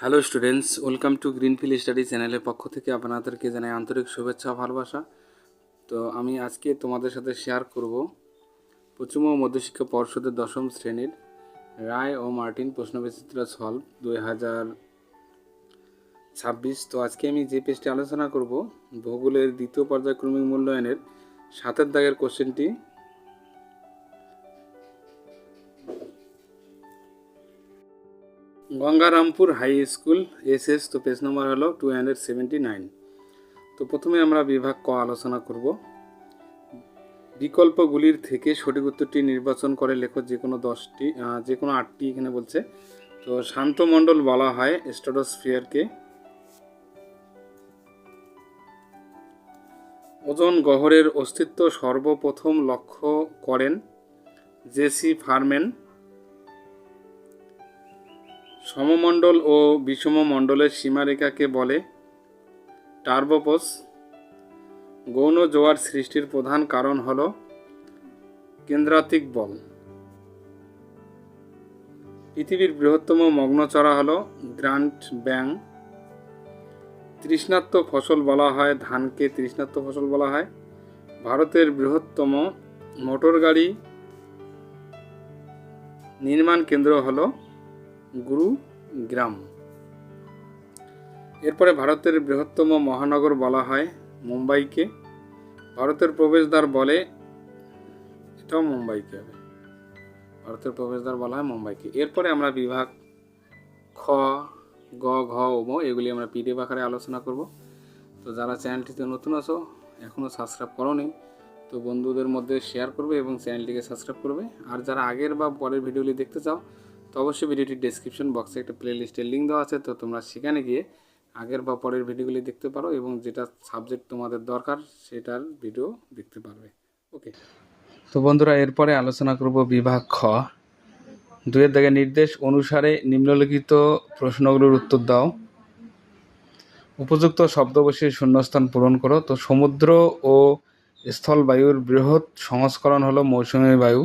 Hello students welcome to greenfield study চ্যানেলের পক্ষ থেকে আপনাদেরকে জানাই আন্তরিক শুভেচ্ছা ভালোবাসা। তো আমি আজকে তোমাদের সাথে শেয়ার করব পশ্চিম ও মধ্যশিক্ষা পর্ষদের দশম শ্রেণির রায় ও মার্টিন প্রশ্নবিচিত্র সলভ দুই হাজার ছাব্বিশ। তো আজকে আমি যে পেজটি আলোচনা করব, ভূগোলের দ্বিতীয় পর্যায়ক্রমিক মূল্যায়নের সাতের দাগের কোশ্চেনটি গঙ্গারামপুর হাই স্কুল এসএস তো পেজ নম্বর হলো টু হান্ড্রেড সেভেন্টি নাইন তো প্রথমে আমরা বিভাগ ক আলোচনা করব। বিকল্পগুলির থেকে সঠিক উত্তরটি নির্বাচন করে লেখো যে কোনো দশটি যে কোনো আটটি এখানে বলছে। তো শান্তমণ্ডল বলা হয় স্ট্রাটোস্ফিয়ারকে ওজন গহরের অস্তিত্ব সর্বপ্রথম লক্ষ্য করেন জেসি ফারম্যান। সমমণ্ডল ও বিষমমণ্ডলের সীমারেখাকে বলে টার্বোপস। গৌণ জোয়ার সৃষ্টির প্রধান কারণ হল কেন্দ্রাতিক বল। পৃথিবীর বৃহত্তম মগ্নচড়া হল গ্রান্ট ব্যাং। তৃষ্ণাত্ম ফসল বলা হয় ধানকে তৃষ্ণাত্ম ফসল বলা হয়। ভারতের বৃহত্তম মোটর গাড়ি নির্মাণ কেন্দ্র হলো গুরুগ্রাম এরপরে ভারতের বৃহত্তম মহানগর বলা হয় মুম্বাইকে। ভারতের প্রবেশদ্বার বলে, এটাও মুম্বাইকে হবে। ভারতের প্রবেশদ্বার বলা হয় মুম্বাইকে। এরপরে আমরা বিভাগ খ, গ, ঘ ম, এগুলি আমরা পিডিএফ আকারে আলোচনা করব। তো যারা চ্যানেলটিতে নতুন আছো এখনও সাবস্ক্রাইব করোনি, তো বন্ধুদের মধ্যে শেয়ার করবে এবং চ্যানেলটিকে সাবস্ক্রাইব করবে। আর যারা আগের বা পরের ভিডিওগুলি দেখতে চাও তো অবশ্যই ভিডিওটির ডেসক্রিপশন বক্সে একটা প্লে লিস্টের লিঙ্ক দেওয়া আছে, তো তোমরা সেখানে গিয়ে আগের বা পরের ভিডিওগুলি দেখতে পারো এবং যেটা সাবজেক্ট তোমাদের দরকার সেটার ভিডিও দেখতে পারবে। ওকে তো বন্ধুরা, এরপরে আলোচনা করব বিভাগ খ। দুয়ের দাগে নির্দেশ অনুসারে নিম্নলিখিত প্রশ্নগুলোর উত্তর দাও। উপযুক্ত শব্দ শূন্যস্থান পূরণ করো। তো সমুদ্র ও স্থলবায়ুর বৃহৎ সংস্করণ হলো মৌসুমী বায়ু।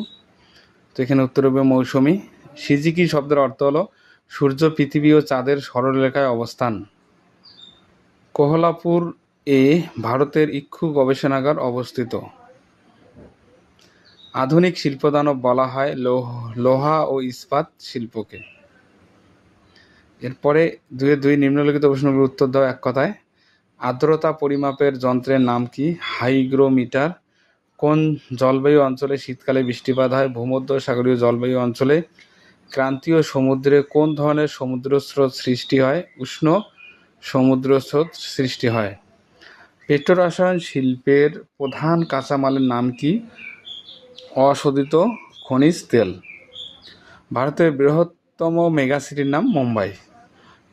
তো এখানে উত্তর হবে মৌসুমী। সিজিকি শব্দের অর্থ হলো, সূর্য পৃথিবী ও চাঁদের সরলরেখায় অবস্থান। কোহলাপুর এ ভারতের ইক্ষু গবেষণাগার অবস্থিত। আধুনিক শিল্পদানব বলা হয় লৌহ- ও ইস্পাত শিল্পকে। এরপরে দুয়ে দুই নিম্নলিখিত প্রশ্নগুলোর উত্তর দাও এক কথায়। আর্দ্রতা পরিমাপের যন্ত্রের নাম কি? হাইগ্রোমিটার। কোন জলবায়ু অঞ্চলে শীতকালে বৃষ্টিপাত হয়? ভূমধ্য সাগরীয় জলবায়ু অঞ্চলে ক্রান্তীয় সমুদ্রে কোন ধরনের সমুদ্র স্রোত সৃষ্টি হয়? উষ্ণ সমুদ্র স্রোত সৃষ্টি হয়। পেট্রোরসায়ন শিল্পের প্রধান কাঁচামালের নাম কি? অশোধিত খনিজ তেল। ভারতের বৃহত্তম মেগাসিটির নাম মুম্বাই।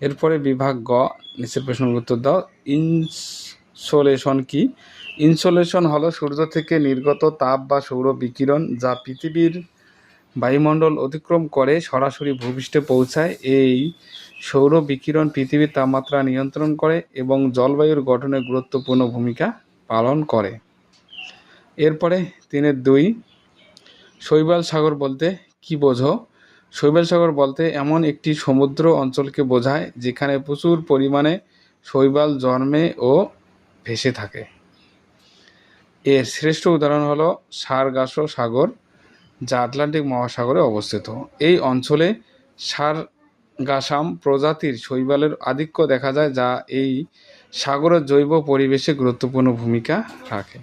এরপরে বিভাগ গ, নিচের প্রশ্নের উত্তর দাও। ইনসোলেশন কি? ইনসোলেশন হলো সূর্য থেকে নির্গত তাপ বা সৌর বিকিরণ যা পৃথিবীর বায়ুমণ্ডল অতিক্রম করে সরাসরি ভূপৃষ্ঠে পৌঁছায়। এই সৌর বিকিরণ পৃথিবীর তাপমাত্রা নিয়ন্ত্রণ করে এবং জলবায়ুর গঠনে গুরুত্বপূর্ণ ভূমিকা পালন করে। এরপরে তিনের দুই, শৈবাল সাগর বলতে কি বোঝো? শৈবাল সাগর বলতে এমন একটি সমুদ্র অঞ্চলকে বোঝায় যেখানে প্রচুর পরিমাণে শৈবাল জন্মে ও ভেসে থাকে। এর শ্রেষ্ঠ উদাহরণ হলো সারগাসো সাগর। যা আটলান্টিক মহাসাগরে অবস্থিত। এই অঞ্চলে সারগাসাম প্রজাতির শৈবালের আধিক্য দেখা যায় যা এই সাগরের জৈব পরিবেশে গুরুত্বপূর্ণ ভূমিকা রাখে।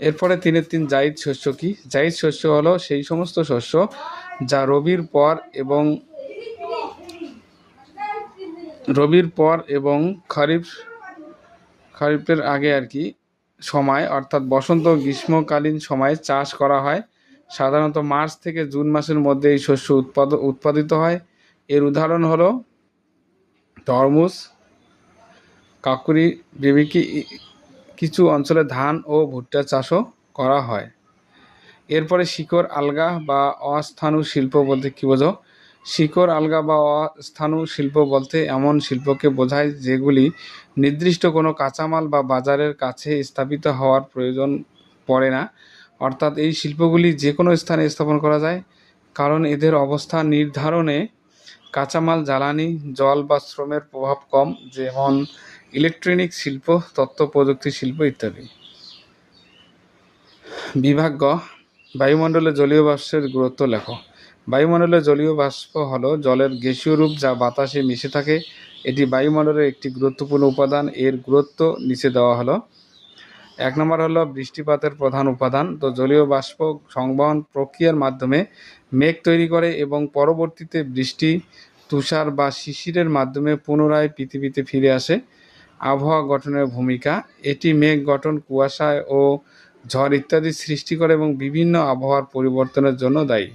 এরপরে তিনের তিন জাইদ শস্য কি? জাইদ শস্য হলো সেই সমস্ত শস্য যা রবির পর এবং রবির পর এবং খরিফ, খরিফের আগে আর কি সময়, অর্থাৎ বসন্ত, গ্রীষ্মকালীন সময়ে চাষ করা হয়। সাধারণত মার্চ থেকে জুন মাসের মধ্যে এই শস্য উৎপাদ, উৎপাদিত হয়। এর উদাহরণ হলো তরমুজ, কাকুরি, বিবিকি কিছু অঞ্চলে ধান ও ভুট্টা চাষও করা হয়। এরপরে শিকড়, আলগা বা অস্থানু শিল্প বলতে কী বোঝো? শিকড়, আলগা বা অস্থানু শিল্প বলতে এমন শিল্পকে বোঝায় যেগুলি নির্দিষ্ট কোনো কাঁচামাল বা বাজারের কাছে স্থাপিত হওয়ার প্রয়োজন পড়ে না। অর্থাৎ এই শিল্পগুলি যে কোনো স্থানে স্থাপন করা যায়। কারণ এদের অবস্থান নির্ধারণে কাঁচামাল, জ্বালানি, জল বা শ্রমের প্রভাব কম, যেমন ইলেকট্রনিক শিল্প, তথ্য প্রযুক্তি শিল্প ইত্যাদি। বিভাগ গ বায়ুমণ্ডলে জলীয় বাষ্পের গুরুত্ব লেখ। বায়ুমণ্ডলে জলীয় বাষ্প হলো জলের গ্যাসীয় রূপ যা বাতাসে মিশে থাকে। এটি বায়ুমণ্ডলের একটি গুরুত্বপূর্ণ উপাদান। এর গুরুত্ব নিচে দেওয়া হলো। এক নম্বর হলো বৃষ্টিপাতের প্রধান উপাদান। তো জলীয় বাষ্প সংবহন প্রক্রিয়ার মাধ্যমে মেঘ তৈরি করে এবং পরবর্তীতে বৃষ্টি, তুষার বা শিশিরের মাধ্যমে পুনরায় পৃথিবীতে ফিরে আসে। আবহাওয়া গঠনের ভূমিকা, এটি মেঘ গঠন, কুয়াশা ও ঝড় ইত্যাদি সৃষ্টি করে এবং বিভিন্ন আবহাওয়ার পরিবর্তনের জন্য দায়ী।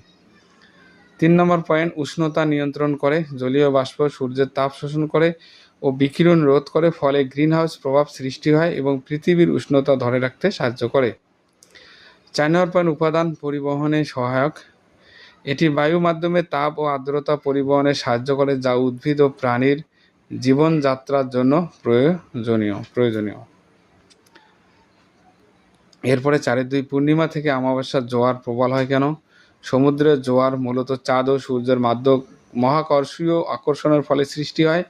তিন নম্বর পয়েন্ট, উষ্ণতা নিয়ন্ত্রণ করে। জলীয় বাষ্প সূর্যের তাপ শোষণ করে। ও বিকিরণ রোধ করে ফলে গ্রিনহাউস প্রভাব সৃষ্টি হয় এবং পৃথিবীর উষ্ণতা ধরে রাখতে সাহায্য করে। পয়েন্ট উপাদান পরিবহনে সহায়ক। এটি বায়ু মাধ্যমে তাপ ও আর্দ্রতা পরিবহনে সাহায্য করে, যা উদ্ভিদ ও প্রাণীর জীবনযাত্রার জন্য প্রয়োজনীয় প্রয়োজনীয়। এরপরে চারের দুই পূর্ণিমা থেকে অমাবস্যার জোয়ার প্রবল হয় কেন? সমুদ্রের জোয়ার মূলত চাঁদ ও সূর্যের মাধ্যম মহাকর্ষীয় আকর্ষণের ফলে সৃষ্টি হয়।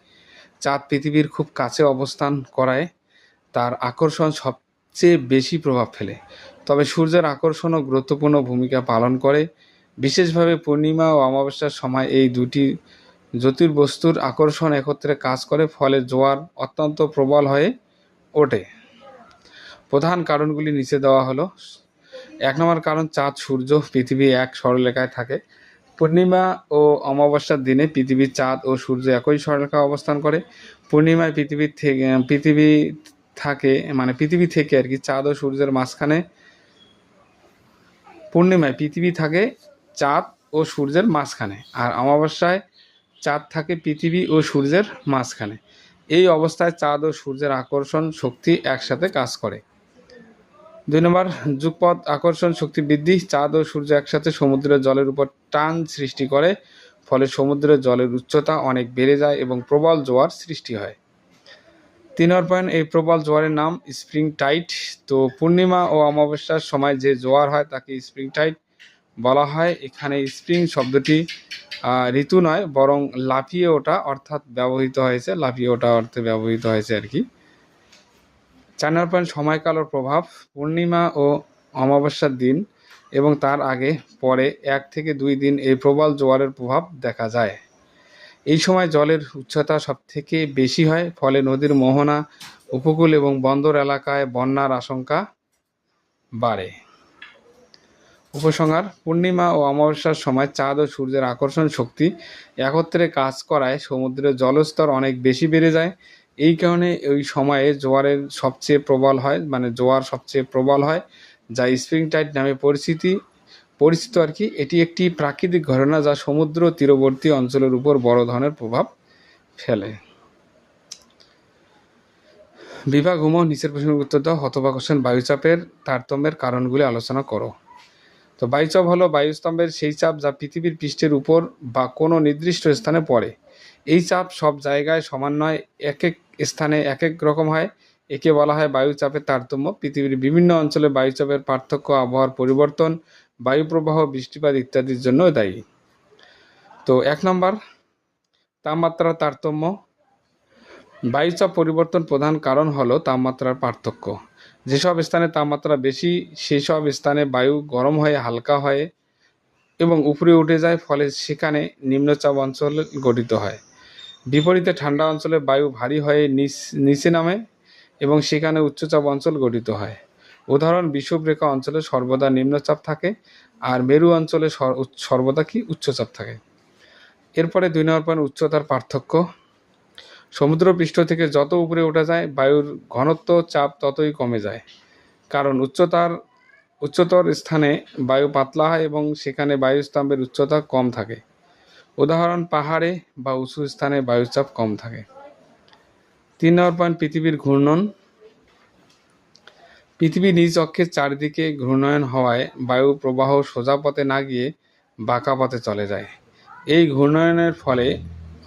চাঁদ পৃথিবীর খুব কাছে অবস্থান করায়, তার আকর্ষণ সবচেয়ে বেশি প্রভাব ফেলে। তবে সূর্যের আকর্ষণও গুরুত্বপূর্ণ ভূমিকা পালন করে। বিশেষভাবে পূর্ণিমা ও অমাবস্যার সময় এই দুটি জ্যোতির্বস্তুর আকর্ষণ একত্রে কাজ করে, ফলে জোয়ার অত্যন্ত প্রবল হয়ে ওঠে। প্রধান কারণগুলি নিচে দেওয়া হলো। এক নম্বর কারণ, চাঁদ, সূর্য, পৃথিবী এক সরলরেখায় থাকে। পূর্ণিমা ও অমাবস্যার দিনে পৃথিবীর চাঁদ ও সূর্য একই সরলরেখায় অবস্থান করে। পূর্ণিমায় পৃথিবীর থেকে পৃথিবী থাকে মানে পৃথিবী থেকে আর কি, চাঁদ ও সূর্যের মাঝখানে পূর্ণিমায় পৃথিবী থাকে, চাঁদ ও সূর্যের মাঝখানে। আর অমাবস্যায় চাঁদ থাকে পৃথিবী ও সূর্যের মাঝখানে। এই অবস্থায় চাঁদ ও সূর্যের আকর্ষণ, শক্তি একসাথে কাজ করে। দুই নম্বর যুগপথ আকর্ষণ শক্তি বৃদ্ধি, চাঁদ ও সূর্য একসাথে সমুদ্রের জলের উপর টান সৃষ্টি করে, ফলে সমুদ্রের জলের উচ্চতা অনেক বেড়ে যায় এবং প্রবল জোয়ার সৃষ্টি হয়। তিন নম্বর পয়েন্ট এই প্রবল জোয়ারের নাম স্প্রিং টাইট তো পূর্ণিমা ও অমাবস্যার সময় যে জোয়ার হয় তাকে স্প্রিং টাইট বলা হয়। এখানে স্প্রিং শব্দটি ঋতু নয়, বরং লাফিয়ে ওঠা অর্থাৎ ব্যবহৃত হয়েছে। লাফিয়ে ওঠা অর্থে ব্যবহৃত হয়েছে আর কি। চার নম্বর পয়েন্ট সময়কাল ও প্রভাব, পূর্ণিমা ও অমাবস্যার দিন এবং তার আগে, পরে এক থেকে দুই দিন এই প্রবল জোয়ারের প্রভাব দেখা যায়। এই সময় জলের উচ্চতা সব থেকে বেশি হয়, ফলে নদীর মোহনা, উপকূল এবং বন্দর এলাকায় বন্যার আশঙ্কা বাড়ে। উপসংহার, পূর্ণিমা ও অমাবস্যার সময় চাঁদ ও সূর্যের আকর্ষণ শক্তি একত্রে কাজ করায় সমুদ্রের জলস্তর অনেক বেশি বেড়ে যায় এই কারণে ওই সময়ে জোয়ারের সবচেয়ে প্রবল হয় মানে জোয়ার সবচেয়ে প্রবল হয়, যা স্প্রিং টাইড নামে পরিচিতি, পরিচিত আর কি। এটি একটি প্রাকৃতিক ঘটনা যা সমুদ্র তীরবর্তী অঞ্চলের উপর বড় ধরনের প্রভাব ফেলে। বিভাগ হুম নিচের প্রশ্নের উত্তর দাও। হতবা কোশ্চেন বায়ুচাপের তারতম্যের কারণগুলি আলোচনা করো। তো বায়ুচাপ হলো বায়ুস্তম্ভের সেই চাপ যা পৃথিবীর পৃষ্ঠের উপর বা কোনো নির্দিষ্ট স্থানে পড়ে। এই চাপ সব জায়গায় সমান নয় এক এক স্থানে এক এক রকম হয়। একে বলা হয় বায়ুচাপের তারতম্য। পৃথিবীর বিভিন্ন অঞ্চলে বায়ুচাপের পার্থক্য, আবহাওয়ার পরিবর্তন বায়ুপ্রবাহ বৃষ্টিপাত ইত্যাদির জন্য দায়ী। তো এক নম্বর, তাপমাত্রার তারতম্য। বায়ুচাপ পরিবর্তন প্রধান কারণ হলো তাপমাত্রার পার্থক্য। যেসব স্থানে তাপমাত্রা বেশি সেই সব স্থানে বায়ু গরম হয়ে হালকা হয় এবং উপরে উঠে যায়, ফলে সেখানে নিম্নচাপ অঞ্চল গঠিত হয়। বিপরীতে ঠান্ডা অঞ্চলে বায়ু ভারী হয়ে নিচে নামে এবং সেখানে উচ্চচাপ অঞ্চল গঠিত হয়। উদাহরণ, বিষুবরেখা অঞ্চলে সর্বদা নিম্নচাপ থাকে আর মেরু অঞ্চলে সর্বদা কি উচ্চচাপ থাকে। এরপরে দুই নম্বর পয়েন্ট, উচ্চতার পার্থক্য। সমুদ্রপৃষ্ঠ থেকে যত উপরে ওঠা যায়, বায়ুর ঘনত্ব চাপ ততই কমে যায়। কারণ উচ্চতার উচ্চতর স্থানে বায়ু পাতলা হয় এবং সেখানে বায়ুস্তম্ভের উচ্চতা কম থাকে। উদাহরণ, পাহাড়ে বা উঁচু স্থানে বায়ুচাপ কম থাকে। তিন নম্বর পয়েন্ট পৃথিবীর ঘূর্ণন। পৃথিবী নিজ অক্ষের চারিদিকে ঘূর্ণায়ন হওয়ায় বায়ু প্রবাহ সোজা পথে না গিয়ে বাঁকা পথে চলে যায়। এই ঘূর্ণায়নের ফলে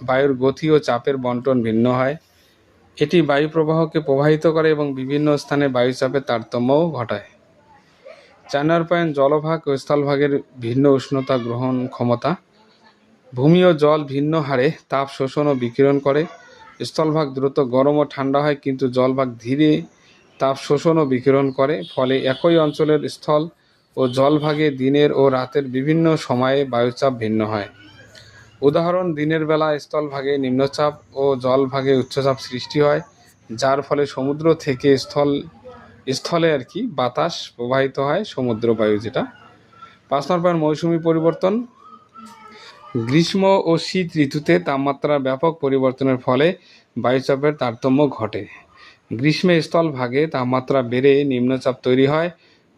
বায়ুর গতি ও চাপের বন্টন ভিন্ন হয়। এটি বায়ু প্রবাহকে প্রবাহিত করে এবং বিভিন্ন স্থানে বায়ুচাপের তারতম্যও ঘটায়। চার নম্বর পয়েন্ট জলভাগ ও স্থলভাগের ভিন্ন উষ্ণতা গ্রহণ ক্ষমতা। ভূমি ও জল ভিন্ন হারে তাপ শোষণ ও বিকিরণ করে। স্থলভাগ দ্রুত গরম ও ঠান্ডা হয়, কিন্তু জলভাগ ধীরে তাপ শোষণ ও বিকিরণ করে। ফলে একই অঞ্চলের স্থল ও জলভাগে দিনের ও রাতের বিভিন্ন সময়ে বায়ুচাপ ভিন্ন হয়। উদাহরণ, দিনের বেলা স্থলভাগে নিম্নচাপ ও জলভাগে উচ্চচাপ সৃষ্টি হয়, যার ফলে সমুদ্র থেকে স্থল, স্থলে আর কি বাতাস প্রবাহিত হয় সমুদ্র বায়ু যেটা। পাঁচ নম্বর, মৌসুমি পরিবর্তন। গ্রীষ্ম ও শীত ঋতুতে তাপমাত্রার ব্যাপক পরিবর্তনের ফলে বায়ুচাপের তারতম্য ঘটে। গ্রীষ্মে স্থলভাগে তাপমাত্রা বেড়ে নিম্নচাপ তৈরি হয়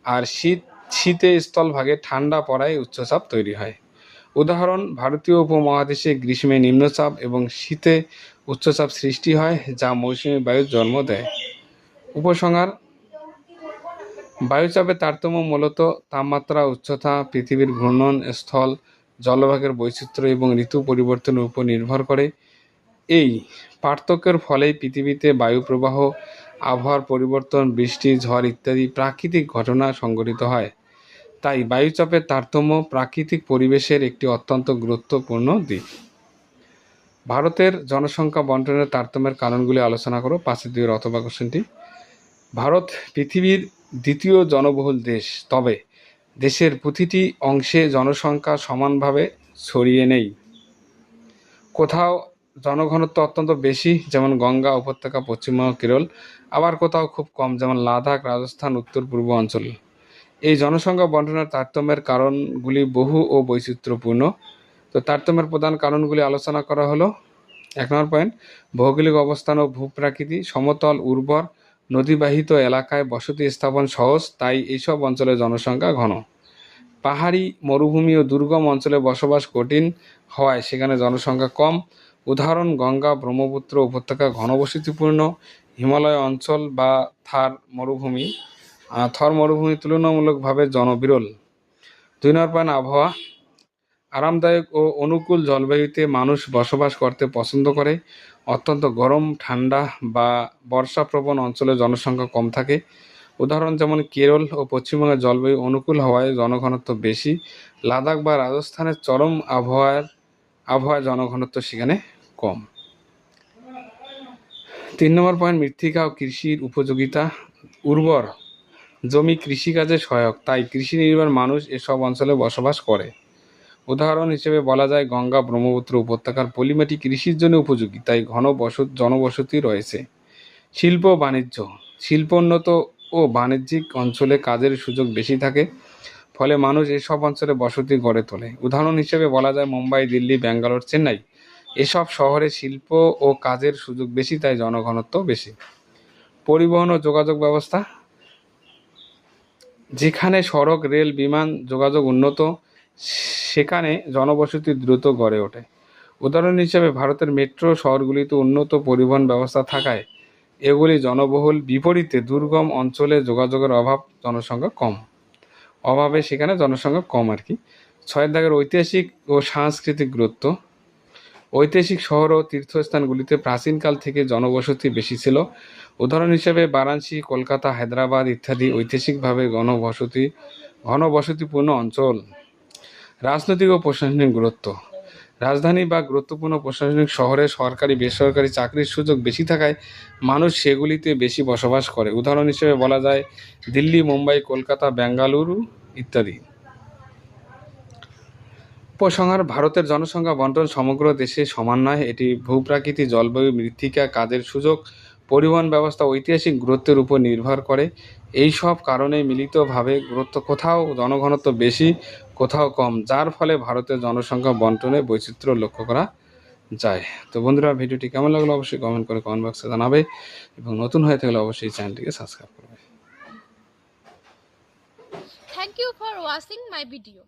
আর শীত, শীতে স্থলভাগে ঠান্ডা পড়ায় উচ্চচাপ তৈরি হয়। উদাহরণ, ভারতীয় উপমহাদেশে গ্রীষ্মে নিম্নচাপ এবং শীতে উচ্চচাপ সৃষ্টি হয়, যা মৌসুমী বায়ুর জন্ম দেয়। উপসংহার, বায়ুচাপের তারতম্য মূলত তাপমাত্রা, উচ্চতা, পৃথিবীর ঘূর্ণন স্থল জলভাগের বৈচিত্র্য এবং ঋতু পরিবর্তনের উপর নির্ভর করে। এই পার্থক্যের ফলেই পৃথিবীতে বায়ু প্রবাহ আবহাওয়ার পরিবর্তন, বৃষ্টি, ঝড় ইত্যাদি প্রাকৃতিক ঘটনা সংঘটিত হয়। তাই বায়ুচাপের তারতম্য প্রাকৃতিক পরিবেশের একটি অত্যন্ত গুরুত্বপূর্ণ দিক। ভারতের জনসংখ্যা বন্টনের তারতম্যের কারণগুলি আলোচনা করো। পাঁচের দুইয়ের অথবা ভারত পৃথিবীর দ্বিতীয় জনবহুল দেশ। তবে দেশের প্রতিটি অংশে জনসংখ্যা সমানভাবে ছড়িয়ে নেই। কোথাও জনঘনত্ব অত্যন্ত বেশি, যেমন গঙ্গা উপত্যকা, পশ্চিমবঙ্গ, কেরল, আবার কোথাও খুব কম, যেমন লাদাখ, রাজস্থান, উত্তর পূর্ব অঞ্চল। এই জনসংখ্যা বন্টনের তারতম্যের কারণগুলি বহু ও বৈচিত্র্যপূর্ণ। তো তারতম্যের প্রধান কারণগুলি আলোচনা করা হলো। এক নম্বর পয়েন্ট ভৌগোলিক অবস্থান ও ভূপ্রাকৃতি, সমতল, উর্বর নদীবাহিত এলাকায় বসতি স্থাপন সহজ, তাই এইসব অঞ্চলে জনসংখ্যা ঘন। পাহাড়ি, মরুভূমি ও দুর্গম অঞ্চলে বসবাস কঠিন হওয়ায় সেখানে জনসংখ্যা কম। উদাহরণ, গঙ্গা, ব্রহ্মপুত্র উপত্যকা ঘনবসতিপূর্ণ। হিমালয় অঞ্চল বা থার মরুভূমি থর মরুভূমি তুলনামূলকভাবে জনবিরল। দুই নম্বর আবহাওয়া। আরামদায়ক ও অনুকূল জলবায়ুতে মানুষ বসবাস করতে পছন্দ করে। অত্যন্ত গরম, ঠান্ডা বা বর্ষাপ্রবণ অঞ্চলে জনসংখ্যা কম থাকে। উদাহরণ যেমন কেরল ও পশ্চিমবঙ্গের জলবায়ু অনুকূল হওয়ায় জনঘনত্ব বেশি। লাদাখ বা রাজস্থানের চরম আবহাওয়ার, আবহাওয়ায় জনঘনত্ব সেখানে কম। তিন নম্বর পয়েন্ট, মৃত্তিকা ও কৃষির উপযোগিতা উর্বর। জমি কৃষিকাজে সহায়ক, তাই কৃষি নির্ভর মানুষ এসব অঞ্চলে বসবাস করে। উদাহরণ হিসেবে বলা যায়, গঙ্গা ব্রহ্মপুত্র উপত্যকার পলিমাটি কৃষির জন্য উপযোগী, তাই ঘন বসত, জনবসতি রয়েছে। শিল্প বাণিজ্য, শিল্পোন্নত ও বাণিজ্যিক অঞ্চলে কাজের সুযোগ বেশি থাকে, ফলে মানুষ এসব অঞ্চলে বসতি গড়ে তোলে। উদাহরণ হিসেবে বলা যায়, মুম্বাই, দিল্লি, ব্যাঙ্গালোর, চেন্নাই, এসব শহরে শিল্প ও কাজের সুযোগ বেশি, তাই জনঘনত্ব বেশি। পরিবহন ও যোগাযোগ ব্যবস্থা, যেখানে সড়ক, রেল, বিমান যোগাযোগ উন্নত সেখানে জনবসতি দ্রুত গড়ে ওঠে। উদাহরণ হিসেবে ভারতের মেট্রো শহরগুলিতে উন্নত পরিবহন ব্যবস্থা থাকায় এগুলি জনবহুল। বিপরীতে দুর্গম অঞ্চলে যোগাযোগের অভাব জনসংখ্যা কম। অভাবে সেখানে জনসংখ্যা কম আর কি। ছয়ের দাগের ঐতিহাসিক ও সাংস্কৃতিক গুরুত্ব। ঐতিহাসিক শহর ও তীর্থস্থানগুলিতে প্রাচীনকাল থেকে জনবসতি বেশি ছিল। উদাহরণ হিসেবে বারাণসী, কলকাতা, হায়দ্রাবাদ ইত্যাদি ঐতিহাসিকভাবে ঘনবসতি, ঘনবসতিপূর্ণ অঞ্চল। রাজনৈতিক ও প্রশাসনিক গুরুত্ব। রাজধানী বা গুরুত্বপূর্ণ প্রশাসনিক শহরে সরকারি, বেসরকারি চাকরির সুযোগ বেশি থাকায় মানুষ সেগুলিতে বেশি বসবাস করে। উদাহরণ হিসেবে বলা যায়, দিল্লি, মুম্বাই, কলকাতা, বেঙ্গালুরু ইত্যাদি। উপসংহার, ভারতের জনসংখ্যা বন্টন সমগ্র দেশে সমান নয়। এটি ভূপ্রাকৃতিক জলবায়ু মৃত্তিকা কাজের সুযোগ, পরিবহন ব্যবস্থা ঐতিহাসিক গুরুত্বের উপর নির্ভর করে। এই সব কারণে মিলিতভাবে গুরুত্ব কোথাও জনঘনত্ব বেশি কোথাও কম, যার ফলে ভারতের জনসংখ্যা বন্টনে বৈচিত্র্য লক্ষ্য করা যায় তো বন্ধুরা, ভিডিওটি কেমন লাগল অবশ্যই কমেন্ট করে কমেন্ট বক্সে জানাবে এবং নতুন হয়ে থাকলে অবশ্যই চ্যানেলটিকে সাবস্ক্রাইব করবে thank you for watching my video.